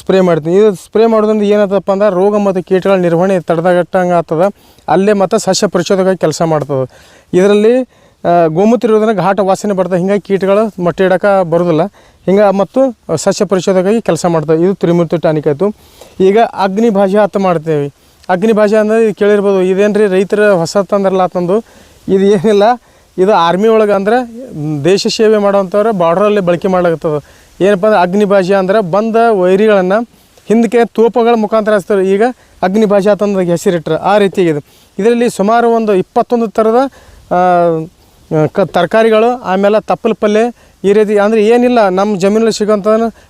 ಸ್ಪ್ರೇ ಮಾಡ್ತೀನಿ. ಇದು ಸ್ಪ್ರೇ ಮಾಡೋದ್ರಿಂದ ಏನಾಗ್ತದಪ್ಪ ಅಂದ್ರೆ ರೋಗ ಮತ್ತು ಕೀಟಗಳ ನಿರ್ವಹಣೆ ತಡೆದಾಗಟ್ಟಂಗೆ ಆಗ್ತದೆ. ಅಲ್ಲೇ ಮತ್ತು ಸಸ್ಯ ಪರಿಶೋಧಕ ಕೆಲಸ ಮಾಡ್ತದೆ. ಇದರಲ್ಲಿ ಗೋಮೂತ್ರ ಇರೋದ್ರಿಂದ ಘಾಟ ವಾಸನೆ ಬರ್ತದೆ. ಹಿಂಗಾಗಿ ಕೀಟಗಳು ಮೊಟ್ಟೆ ಇಡೋಕೆ ಬರೋದಿಲ್ಲ. ಹಿಂಗೆ ಮತ್ತು ಸಸ್ಯ ಪರಿಶೋಧಕವಾಗಿ ಕೆಲಸ ಮಾಡ್ತದೆ. ಇದು ತ್ರಿಮೂರ್ತಿ ಟಾನಿಕ್ ಆಯಿತು. ಈಗ ಅಗ್ನಿ ಭಾಷೆ ಅಂತ ಮಾಡ್ತೇವೆ. ಅಗ್ನಿ ಭಾಷೆ ಅಂದರೆ ಕೇಳಿರ್ಬೋದು ಇದೇನು ರೀ ರೈತರ ಹೊಸ ತಂದ್ರಲ್ಲ ಅಂತಂದು ಇದು ಏನಿಲ್ಲ. ಇದು ಆರ್ಮಿ ಒಳಗೆ ಅಂದರೆ ದೇಶ ಸೇವೆ ಮಾಡೋವಂಥವ್ರು ಬಾರ್ಡ್ರಲ್ಲಿ ಬಳಕೆ ಮಾಡಲಾಗುತ್ತದೆ ಏನಪ್ಪ ಅಂದ್ರೆ ಅಗ್ನಿ ಭಾಷೆ ಅಂದ್ರೆ ಬಂದ ವೈರಿಗಳನ್ನು ಹಿಂದಕ್ಕೆ ತೋಪಗಳ ಮುಖಾಂತರ ಹಚ್ತಾರೆ. ಈಗ ಅಗ್ನಿ ಭಾಷೆ ಅಂತಂದು ಹೆಸರಿಟ್ರು ಆ ರೀತಿಯಾಗಿದೆ. ಇದರಲ್ಲಿ ಸುಮಾರು ಒಂದು ಇಪ್ಪತ್ತೊಂದು ಥರದ ಕ, ತರಕಾರಿಗಳು, ಆಮೇಲೆ ತಪ್ಪಲ ಪಲ್ಯ ಈ ರೀತಿ ಅಂದರೆ ಏನಿಲ್ಲ. ನಮ್ಮ ಜಮೀನಲ್ಲಿ ಸಿಗೋಂಥ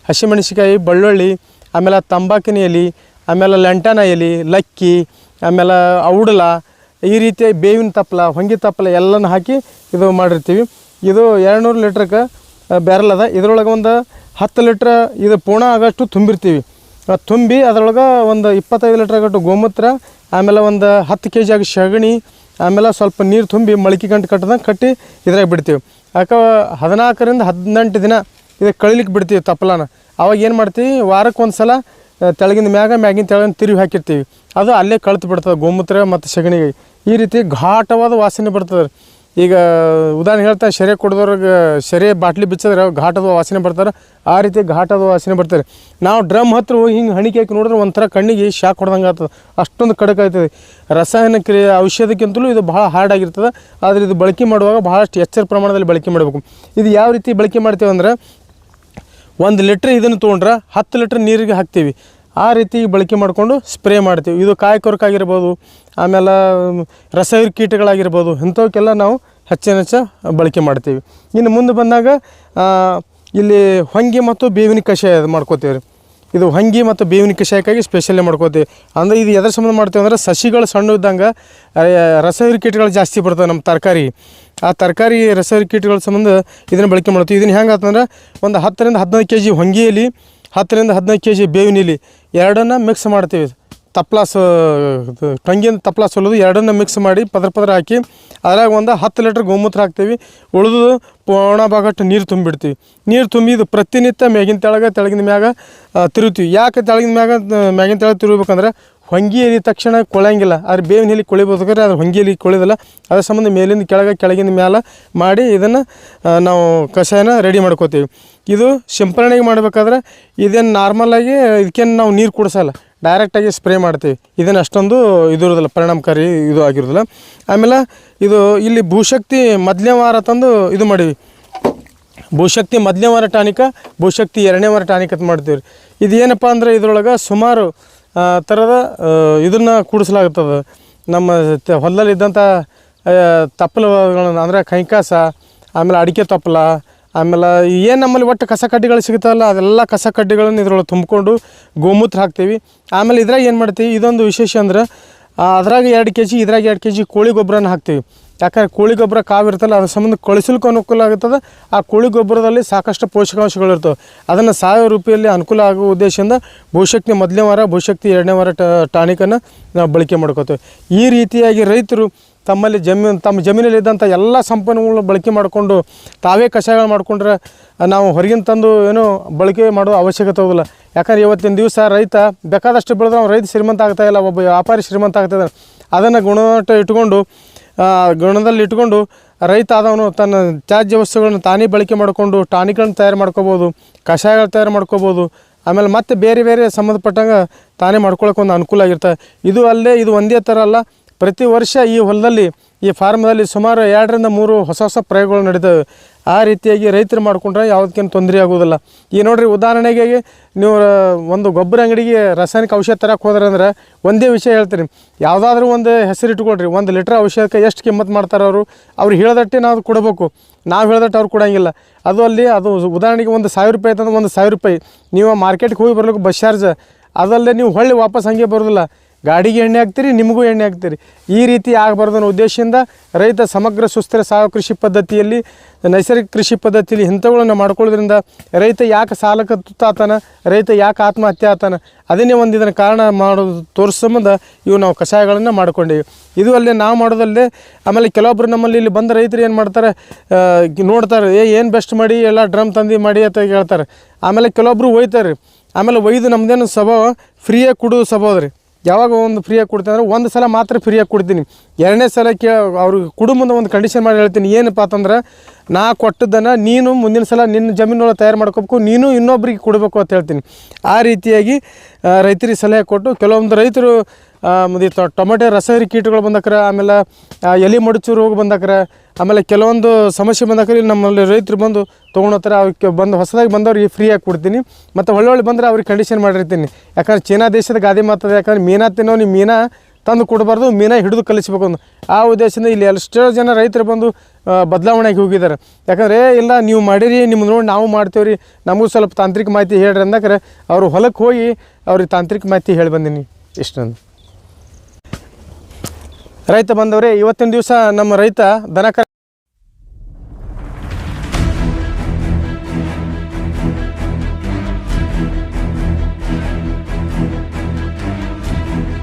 ಹಸಿಮೆಣಸಿಕಾಯಿ ಬೆಳ್ಳುಳ್ಳಿ, ಆಮೇಲೆ ತಂಬಾಕಿನ ಎಲೆ, ಆಮೇಲೆ ಲಂಟನ ಎಲೆ, ಲಕ್ಕಿ, ಆಮೇಲೆ ಔಡಲ ಈ ರೀತಿಯಾಗಿ ಬೇವಿನ ತಪ್ಪಲ, ಹೊಂಗೆ ತಪ್ಪಲ ಎಲ್ಲನ ಹಾಕಿ ಇದು ಮಾಡಿರ್ತೀವಿ. ಇದು ಎರಡುನೂರು ಲೀಟ್ರಕ್ಕೆ ಬ್ಯಾರಲ್ ಅದ. ಇದ್ರೊಳಗೆ ಒಂದು ಹತ್ತು ಲೀಟ್ರ್ ಇದು ಪೂರ್ಣ ಆಗೋಷ್ಟು ತುಂಬಿರ್ತೀವಿ. ತುಂಬಿ ಅದರೊಳಗೆ ಒಂದು ಇಪ್ಪತ್ತೈದು ಲೀಟ್ರ್ ಆಗಟ್ಟು ಗೋಮೂತ್ರ, ಆಮೇಲೆ ಒಂದು ಹತ್ತು ಕೆ ಜಿ ಆಗಿ ಸಗಣಿ, ಆಮೇಲೆ ಸ್ವಲ್ಪ ನೀರು ತುಂಬಿ ಮೊಳಕೆ ಗಂಟು ಕಟ್ಟದಂಗೆ ಕಟ್ಟಿ ಇದ್ರಾಗ ಬಿಡ್ತೀವಿ. ಯಾಕೆ ಹದಿನಾಲ್ಕರಿಂದ ಹದಿನೆಂಟು ದಿನ ಇದಕ್ಕೆ ಕಳಿಲಿಕ್ಕೆ ಬಿಡ್ತೀವಿ ತಪ್ಪಲನ. ಅವಾಗ ಏನು ಮಾಡ್ತೀವಿ? ವಾರಕ್ಕೆ ಒಂದು ಸಲ ತೆಳಗಿನ ಮ್ಯಾಗ, ಮ್ಯಾಗಿನ ತೆಳಗಿನ ತಿರುವಿ ಹಾಕಿರ್ತೀವಿ. ಅದು ಅಲ್ಲೇ ಕಳ್ತು ಬಿಡ್ತದೆ, ಗೋಮೂತ್ರ ಮತ್ತು ಸಗಣಿಗೆ. ಈ ರೀತಿ ಘಾಟವಾದ ವಾಸನೆ ಬರ್ತದೆ. ಈಗ ಉದಾಹರಣೆ ಹೇಳ್ತಾ, ಸೆರೆ ಕುಡ್ದವ್ರಿಗೆ ಸೆರೆ ಬಾಟ್ಲಿ ಬಿಚ್ಚಿದ್ರೆ ಘಾಟದ ವಾಸನೆ ಬರ್ತಾರೆ. ಆ ರೀತಿ ಘಾಟದ ವಾಸನೆ ಬರ್ತಾರೆ. ನಾವು ಡ್ರಮ್ ಹತ್ರ ಹೋಗಿ ಹಿಂಗೆ ಹಣಿಕೆ ಹಾಕಿ ನೋಡಿದ್ರೆ ಒಂಥರ ಕಣ್ಣಿಗೆ ಶಾಕ್ ಹೊಡೆದಂಗೆ ಆಗ್ತದೆ. ಅಷ್ಟೊಂದು ಕಡಕ್ ರಾಸಾಯನಿಕ ಕ್ರಿಯೆ ಔಷಧಕ್ಕಿಂತಲೂ ಇದು ಭಾಳ ಹಾರ್ಡ್ ಆಗಿರ್ತದೆ. ಆದರೆ ಇದು ಬಳಕೆ ಮಾಡುವಾಗ ಭಾಳಷ್ಟು ಎಚ್ಚರ ಪ್ರಮಾಣದಲ್ಲಿ ಬಳಕೆ ಮಾಡಬೇಕು. ಇದು ಯಾವ ರೀತಿ ಬಳಕೆ ಮಾಡ್ತೇವೆ ಅಂದ್ರೆ ಒಂದು ಲೀಟ್ರ್ ಇದನ್ನು ತೊಗೊಂಡ್ರೆ ಹತ್ತು ಲೀಟ್ರ್ ನೀರಿಗೆ ಹಾಕ್ತೀವಿ. ಆ ರೀತಿ ಬಳಕೆ ಮಾಡಿಕೊಂಡು ಸ್ಪ್ರೇ ಮಾಡ್ತೀವಿ. ಇದು ಕಾಯಿ ಕೊರಕಾಗಿರ್ಬೋದು ಆಮೇಲೆ ರಸಾಯನ ಕೀಟಗಳಾಗಿರ್ಬೋದು ಇಂಥವಕ್ಕೆಲ್ಲ ನಾವು ಹೆಚ್ಚಿನ ಹೆಚ್ಚ ಬಳಕೆ ಮಾಡ್ತೀವಿ. ಇನ್ನು ಮುಂದೆ ಬಂದಾಗ ಇಲ್ಲಿ ಹೊಂಗೆ ಮತ್ತು ಬೇವಿನ ಕಷಾಯ ಮಾಡ್ಕೋತೀವಿ ರೀ. ಇದು ಹೊಂಗೆ ಮತ್ತು ಬೇವಿನ ಕಷಾಯಕ್ಕಾಗಿ ಸ್ಪೆಷಲಿ ಮಾಡ್ಕೋತೀವಿ. ಅಂದರೆ ಇದು ಎದ್ರ ಸಂಬಂಧ ಮಾಡ್ತೀವಿ ಅಂದ್ರೆ ಸಸಿಗಳು ಸಣ್ಣ ಇದ್ದಂಗೆ ಆ, ಕೀಟಗಳು ಜಾಸ್ತಿ ಬರ್ತವೆ ನಮ್ಮ ತರಕಾರಿ. ಆ ತರಕಾರಿ ರಸರಿ ಕೀಟಗಳ ಸಂಬಂಧ ಇದನ್ನು ಬಳಕೆ ಮಾಡ್ತೀವಿ. ಇದನ್ನು ಹೆಂಗೆ ಆತಂದ್ರೆ ಒಂದು ಹತ್ತರಿಂದ ಹದಿನೈದು ಕೆ ಜಿ ಹೊಂಗಿಯಲ್ಲಿ ಹತ್ತರಿಂದ ಹದಿನೈದು ಕೆ ಜಿ ಬೇವಿನ ಎಲೆ, ಎರಡನ್ನು ಮಿಕ್ಸ್ ಮಾಡ್ತೀವಿ. ತಪ್ಲಾಸ್ ಟೊಂಗಿನ ತಪ್ಲಾಸ್ ಹೊಲದು ಎರಡನ್ನು ಮಿಕ್ಸ್ ಮಾಡಿ ಪದ್ರ ಪದ್ರ ಹಾಕಿ ಅದ್ರಾಗ ಒಂದು ಹತ್ತು ಲೀಟ್ರ್ ಗೋಮೂತ್ರ ಹಾಕ್ತೀವಿ. ಉಳಿದು ಪೋಣ ಭಾಗಟ್ಟು ನೀರು ತುಂಬಿಡ್ತೀವಿ. ನೀರು ತುಂಬಿದ ಪ್ರತಿನಿತ್ಯ ಮ್ಯಾಗಿನ ತೆಳಗ, ತೆಳಗಿನ ಮ್ಯಾಗ ತಿರುಗ್ತೀವಿ. ಯಾಕೆ ತೆಳಗಿನ ಮ್ಯಾಗ, ಮ್ಯಾಗಿನ ತೆಳಗೆ ತಿರುಗಬೇಕಂದ್ರೆ ಹೊಂಗಿ ಎಲಿ ತಕ್ಷಣ ಕೊಳೆಯಂಗಿಲ್ಲ. ಆದ್ರೆ ಬೇವಿನ ಎಲೆ ಕೊಳಿಬೇಕಾದ್ರೆ ಅದ್ರ ಹೊಂಗಿ ಎಲೆ ಕೊಳಿದಿಲ್ಲ, ಅದ್ರ ಸಂಬಂಧ ಮೇಲಿಂದ ಕೆಳಗೆ ಕೆಳಗಿನ ಮೇಲೆ ಮಾಡಿ ಇದನ್ನು ನಾವು ಕಷಾಯನ ರೆಡಿ ಮಾಡ್ಕೋತೀವಿ. ಇದು ಸಿಂಪರಣೆಗೆ ಮಾಡಬೇಕಾದ್ರೆ ಇದೇನು ನಾರ್ಮಲಾಗಿ ಇದಕ್ಕೇನು ನಾವು ನೀರು ಕುಡಿಸಲ್ಲ. ಡೈರೆಕ್ಟಾಗಿ ಸ್ಪ್ರೇ ಮಾಡ್ತೀವಿ. ಇದನ್ನು ಅಷ್ಟೊಂದು ಇದು ಇರೋದಿಲ್ಲ, ಪರಿಣಾಮಕಾರಿ ಇದು ಆಗಿರೋದಿಲ್ಲ. ಆಮೇಲೆ ಇದು ಇಲ್ಲಿ ಭೂಶಕ್ತಿ ಮೊದಲನೇ ವಾರ ತಂದು ಇದು ಮಾಡೀವಿ. ಭೂಶಕ್ತಿ ಮೊದಲನೇ ವಾರ ಟಾನಿಕ, ಭೂಶಕ್ತಿ ಎರಡನೇ ವಾರ ಟಾನಿಕ್ ಅಂತ ಮಾಡ್ತೀವಿ ಇದು ಏನಪ್ಪ ಅಂದ್ರೆ ಇದ್ರೊಳಗೆ ಸುಮಾರು ಥರದ ಇದನ್ನು ಕೂಡಿಸಲಾಗುತ್ತದೆ. ನಮ್ಮ ಹೊಲದಲ್ಲಿ ಇದ್ದಂಥ ತಪ್ಪಲುಗಳನ್ನು, ಅಂದರೆ ಕೈಕಾಸ, ಆಮೇಲೆ ಅಡಿಕೆ ತಪ್ಪಲ, ಆಮೇಲೆ ಏನು ನಮ್ಮಲ್ಲಿ ಒಟ್ಟು ಕಸ ಕಡ್ಡಿಗಳು ಸಿಗುತ್ತಲ್ಲ, ಅದೆಲ್ಲ ಕಸ ಕಡ್ಡಿಗಳನ್ನು ಇದ್ರೊಳಗೆ ತುಂಬಿಕೊಂಡು ಗೋಮೂತ್ರ ಹಾಕ್ತೀವಿ. ಆಮೇಲೆ ಇದ್ರಾಗ ಏನು ಮಾಡ್ತೀವಿ, ಇದೊಂದು ವಿಶೇಷ ಅಂದ್ರೆ ಅದ್ರಾಗ ಎರಡು ಕೆ ಜಿ ಇದ್ರಾಗ ಎರಡು ಕೆ ಜಿ ಕೋಳಿ ಗೊಬ್ಬರನ ಹಾಕ್ತೀವಿ. ಯಾಕಂದ್ರೆ ಕೋಳಿ ಗೊಬ್ಬರ ಕಾವಿರ್ತಲ್ಲ ಅದ್ರ ಸಂಬಂಧ ಕಳಿಸಲಿಕ್ಕೂ ಅನುಕೂಲ ಆಗುತ್ತದೆ. ಆ ಕೋಳಿ ಗೊಬ್ಬರದಲ್ಲಿ ಸಾಕಷ್ಟು ಪೋಷಕಾಂಶಗಳು ಇರ್ತವೆ. ಅದನ್ನು ಸಾವಯವ ರೂಪಿಯಲ್ಲಿ ಅನುಕೂಲ ಆಗುವ ಉದ್ದೇಶದಿಂದ ಭೂಶಕ್ತಿ ಮೊದಲನೇ ವಾರ ಭೂಶಕ್ತಿ ಎರಡನೇ ವಾರ ಟಾನಿಕನ್ನು ನಾವು ಬಳಕೆ ಮಾಡ್ಕೋತೇವೆ. ಈ ರೀತಿಯಾಗಿ ರೈತರು ತಮ್ಮಲ್ಲಿ ಜಮೀನು, ತಮ್ಮ ಜಮೀನಲ್ಲಿದ್ದಂಥ ಎಲ್ಲ ಸಂಪನ್ಮೂಲ ಬಳಕೆ ಮಾಡಿಕೊಂಡು, ತಾವೇ ಕಷಾಯಗಳು ಮಾಡಿಕೊಂಡ್ರೆ ನಾವು ಹೊರಗಿನ ತಂದು ಏನು ಬಳಕೆ ಮಾಡೋ ಅವಶ್ಯಕತೆ ಹೋಗಲ್ಲ ಯಾಕಂದ್ರೆ ಇವತ್ತಿನ ದಿವಸ ರೈತ ಬೇಕಾದಷ್ಟು ಬೆಳೆದ್ರೆ ಅವ್ನು ರೈತ ಶ್ರೀಮಂತ ಆಗ್ತಾಯಿಲ್ಲ ಒಬ್ಬ ವ್ಯಾಪಾರಿ ಶ್ರೀಮಂತ ಆಗ್ತಾಯಿದ್ದಾನೆ ಅದನ್ನು ಗುಣಮಟ್ಟ ಇಟ್ಕೊಂಡು ಗುಣದಲ್ಲಿ ಇಟ್ಕೊಂಡು ರೈತ ಆದವನು ತನ್ನ ತ್ಯಾಜ್ಯ ವಸ್ತುಗಳನ್ನು ತಾನೇ ಬಳಕೆ ಮಾಡಿಕೊಂಡು ಟಾನಿಕ್ಗಳನ್ನು ತಯಾರು ಮಾಡ್ಕೋಬೋದು, ಕಷಾಯಗಳು ತಯಾರು ಮಾಡ್ಕೋಬೋದು, ಆಮೇಲೆ ಮತ್ತೆ ಬೇರೆ ಬೇರೆ ಸಂಬಂಧಪಟ್ಟಂಗೆ ತಾನೇ ಮಾಡ್ಕೊಳಕ್ಕೆ ಒಂದು ಅನುಕೂಲ ಆಗಿರ್ತದೆ ಇದು ಅಲ್ಲದೆ ಇದು ಒಂದೇ ಥರ ಅಲ್ಲ, ಪ್ರತಿ ವರ್ಷ ಈ ಹೊಲದಲ್ಲಿ, ಈ ಫಾರ್ಮ್ದಲ್ಲಿ ಸುಮಾರು ಎರಡರಿಂದ ಮೂರು ಹೊಸ ಹೊಸ ಪ್ರಯೋಗಗಳು ನಡೀತವೆ. ಆ ರೀತಿಯಾಗಿ ರೈತರು ಮಾಡ್ಕೊಂಡ್ರೆ ಯಾವುದಕ್ಕೇನು ತೊಂದರೆ ಆಗೋದಿಲ್ಲ ಈ ನೋಡ್ರಿ ಉದಾಹರಣೆಗೆ ನೀವು ಒಂದು ಗೊಬ್ಬರ ಅಂಗಡಿಗೆ ರಾಸಾಯನಿಕ ಔಷಧ ತರಕ್ಕೆ ಹೋದ್ರೆ ಅಂದ್ರೆ ಒಂದೇ ವಿಷಯ ಹೇಳ್ತೀನಿ. ಯಾವುದಾದ್ರೂ ಒಂದು ಹೆಸರು ಇಟ್ಕೊಳ್ರಿ. ಒಂದು ಲೀಟ್ರ್ ಔಷಧಕ್ಕೆ ಎಷ್ಟು ಕಿಮ್ಮತ್ತು ಮಾಡ್ತಾರೆ ಅವರು? ಅವ್ರು ಹೇಳ್ದಟ್ಟೆ ನಾವು ಕೊಡಬೇಕು. ನಾವು ಹೇಳ್ದಟ್ಟು ಅವ್ರು ಕೊಡೋಂಗಿಲ್ಲ. ಅದು ಅಲ್ಲಿ, ಅದು ಉದಾಹರಣೆಗೆ ಒಂದು ಸಾವಿರ ರೂಪಾಯಿ ಆಯ್ತಂದ್ರೆ ಒಂದು ಸಾವಿರ ರೂಪಾಯಿ. ನೀವು ಮಾರ್ಕೆಟ್ಗೆ ಹೋಗಿ ಬರ್ಲಿಕ್ಕೆ ಬಸ್ ಚಾರ್ಜ್. ಅದಲ್ಲದೆ ನೀವು ಹೊಳ್ಳಿ ವಾಪಸ್ ಹಂಗೆ ಬರೋದಿಲ್ಲ. ಗಾಡಿಗೆ ಎಣ್ಣೆ ಹಾಕ್ತೀರಿ, ನಿಮಗೂ ಎಣ್ಣೆ ಹಾಕ್ತೀರಿ. ಈ ರೀತಿ ಆಗಬಾರ್ದು ಅನ್ನೋ ಉದ್ದೇಶದಿಂದ ರೈತ ಸಮಗ್ರ ಸುಸ್ಥಿರ ಸಾವ ಕೃಷಿ ಪದ್ಧತಿಯಲ್ಲಿ, ನೈಸರ್ಗಿಕ ಕೃಷಿ ಪದ್ಧತಿಯಲ್ಲಿ ಇಂಥವುಗಳನ್ನು ಮಾಡ್ಕೊಳ್ಳೋದ್ರಿಂದ ರೈತ ಯಾಕೆ ಸಾಲಕ್ಕೆ ತುತ್ತಾತಾನ ರೈತ ಯಾಕೆ ಆತ್ಮಹತ್ಯೆ ಆತಾನ, ಅದನ್ನೇ ಒಂದು ಇದನ್ನು ಕಾರಣ ಮಾಡೋದು ತೋರಿಸ ಸಂಬಂಧ ಇವು ನಾವು ಕಷಾಯಗಳನ್ನು ಮಾಡ್ಕೊಂಡೇವಿ. ಇದು ಅಲ್ಲೇ ನಾವು ಮಾಡೋದಲ್ಲದೆ ಆಮೇಲೆ ಕೆಲವೊಬ್ಬರು ನಮ್ಮಲ್ಲಿ ಇಲ್ಲಿ ಬಂದ ರೈತರು ಏನು ಮಾಡ್ತಾರೆ ನೋಡ್ತಾರೆ, ಏ, ಏನು ಬೆಸ್ಟ್ ಮಾಡಿ, ಎಲ್ಲ ಡ್ರಮ್ ತಂದು ಮಾಡಿ ಅಂತ ಹೇಳ್ತಾರೆ. ಆಮೇಲೆ ಕೆಲವೊಬ್ಬರು ಒಯ್ತಾರೆ. ಆಮೇಲೆ ಒಯ್ದು ನಮ್ದೇನು ಸ್ವಭಾವ? ಫ್ರೀಯಾಗಿ ಕುಡೋದು ಸ್ವಭಾವ ರೀ ಯಾವಾಗ ಒಂದು ಫ್ರೀಯಾಗಿ ಕೊಡ್ತೀನಿ ಅಂದರೆ ಒಂದು ಸಲ ಮಾತ್ರ ಫ್ರೀಯಾಗಿ ಕೊಡ್ತೀನಿ. ಎರಡನೇ ಸಲ ಕೇ ಅವ್ರಿಗೆ ಕುಡು ಮುಂದೆ ಒಂದು ಕಂಡೀಷನ್ ಮಾಡಿ ಹೇಳ್ತೀನಿ. ಏನಪ್ಪ ಅಂತಂದ್ರೆ, ನಾ ಕೊಟ್ಟದ್ದನ್ನು ನೀನು ಮುಂದಿನ ಸಲ ನಿನ್ನ ಜಮೀನೊಳಗೆ ತಯಾರು ಮಾಡ್ಕೋಬೇಕು, ನೀನು ಇನ್ನೊಬ್ರಿಗೆ ಕೊಡಬೇಕು ಅಂತ ಹೇಳ್ತೀನಿ. ಆ ರೀತಿಯಾಗಿ ರೈತರಿಗೆ ಸಲಹೆ ಕೊಟ್ಟು ಕೆಲವೊಂದು ರೈತರು ಟೊಮೆಟೊ, ರಸಹರಿ ಕೀಟಗಳು ಬಂದಕ್ರ, ಆಮೇಲೆ ಎಲೆ ಮಡಚು ರೋಗ ಬಂದಕ್ರ, ಆಮೇಲೆ ಕೆಲವೊಂದು ಸಮಸ್ಯೆ ಬಂದಕ್ರ ನಮ್ಮಲ್ಲಿ ರೈತರು ಬಂದು ತೊಗೊಂಡೋಗ್ತಾರೆ ಅವಕ್ಕೆ ಬಂದು ಹೊಸದಾಗಿ ಬಂದವ್ರಿಗೆ ಫ್ರೀಯಾಗಿ ಕೊಡ್ತೀನಿ. ಮತ್ತು ಒಳ್ಳೊಳ್ಳೆ ಬಂದರೆ ಅವ್ರಿಗೆ ಕಂಡೀಷನ್ ಮಾಡಿರ್ತೀನಿ. ಯಾಕಂದ್ರೆ ಚೀನಾ ದೇಶದ ಗಾದೆ ಮಾತದೆ ಯಾಕಂದ್ರೆ ಮೀನಾ ತಿನ್ನೋ ನೀವು ಮೀನಾ ತಂದು ಕೊಡಬಾರ್ದು, ಮೀನಾ ಹಿಡಿದು ಕಲಿಸ್ಬೇಕು. ಆ ಉದ್ದೇಶದಿಂದ ಇಲ್ಲಿ ಎಷ್ಟೋ ಜನ ರೈತರು ಬಂದು ಬದಲಾವಣೆಗೆ ಹೋಗಿದ್ದಾರೆ. ಯಾಕಂದರೆ ಇಲ್ಲ, ನೀವು ಮಾಡಿರಿ, ನಿಮ್ಮ ನೋಡಿ ನಾವು ಮಾಡ್ತೇವ್ರಿ. ನಮಗೂ ಸ್ವಲ್ಪ ತಾಂತ್ರಿಕ ಮಾಹಿತಿ ಹೇಳ್ರಿ ಅಂದಕ್ರೆ, ಅವರು ಹೊಲಕ್ಕೆ ಹೋಗಿ ಅವ್ರಿಗೆ ತಾಂತ್ರಿಕ ಮಾಹಿತಿ ಹೇಳಿ ಬಂದೀನಿ. ಇಷ್ಟೊಂದು. ರೈತ ಬಂದವರೇ, ಇವತ್ತಿನ ದಿವಸ ನಮ್ಮ ರೈತ ದನ ಕರ